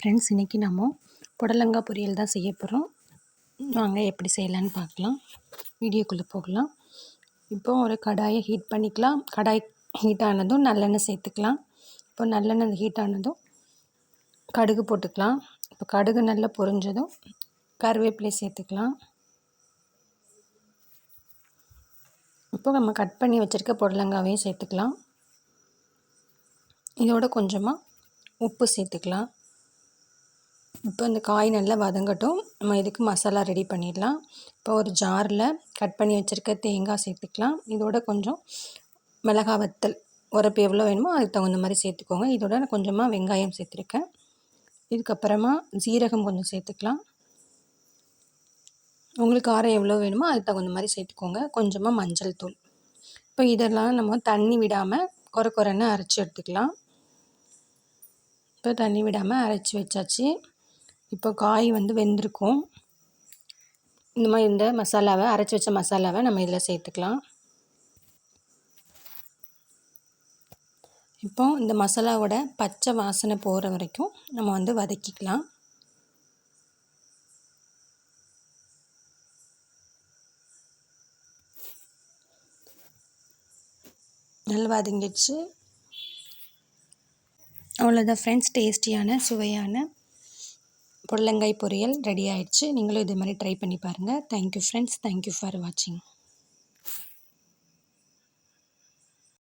Friends இன்றைக்கி நம்ம புடலங்காய் பொரியல் தான் செய்ய போகிறோம் வாங்க எப்படி செய்யலான்னு பார்க்கலாம். வீடியோக்குள்ளே போகலாம். இப்போ ஒரு கடாயை ஹீட் பண்ணிக்கலாம். கடாய் ஹீட் ஆனதும் நல்லெண்ணெய் சேர்த்துக்கலாம். இப்போ நல்லெண்ணெய் ஹீட் ஆனதும் கடுகு போட்டுக்கலாம். இப்போ கடுகு நல்லா பொரிஞ்சதும் கருவேப்பிலை சேர்த்துக்கலாம். இப்போ நம்ம கட் பண்ணி வச்சுருக்க புடலங்காவையும் சேர்த்துக்கலாம். இதோட கொஞ்சமாக உப்பு சேர்த்துக்கலாம். இப்போ இந்த காய் நல்லா வதங்கட்டும். நம்ம இதுக்கு மசாலா ரெடி பண்ணிடலாம். இப்போ ஒரு ஜாரில் கட் பண்ணி வச்சுருக்க தேங்காய் சேர்த்துக்கலாம். இதோட கொஞ்சம் மிளகா வத்தல் உரப்பு எவ்வளோ வேணுமோ அதுக்கு தகுந்த மாதிரி சேர்த்துக்கோங்க. இதோட நான் கொஞ்சமாக வெங்காயம் சேர்த்துருக்கேன். இதுக்கப்புறமா ஜீரகம் கொஞ்சம் சேர்த்துக்கலாம். உங்களுக்கு காரம் எவ்வளோ வேணுமோ அதுக்கு தகுந்த மாதிரி சேர்த்துக்கோங்க. கொஞ்சமாக மஞ்சள் தூள். இப்போ இதெல்லாம் நம்ம தண்ணி விடாமல் குறை குறைன்னு அரைச்சி எடுத்துக்கலாம். இப்போ தண்ணி விடாமல் அரைச்சி வச்சாச்சு. இப்போ காய் வந்து வெந்திருக்கும். இந்த மாதிரி இந்த மசாலாவை அரைச்சி வச்ச மசாலாவை நம்ம இதில் சேர்த்துக்கலாம். இப்போ இந்த மசாலாவோட பச்சை வாசனை போகிற வரைக்கும் நம்ம வந்து வதக்கிக்கலாம். நல்லா வதங்கிடுச்சு. அவ்வளோதான் ஃப்ரெண்ட்ஸ் டேஸ்டியான சுவையான புடலங்காய் பொரியல் ரெடி ஆயிடுச்சு. நீங்களும் இதே மாதிரி ட்ரை பண்ணி பாருங்கள் தேங்க்யூ ஃப்ரெண்ட்ஸ் தேங்க்யூ ஃபார் வாட்சிங்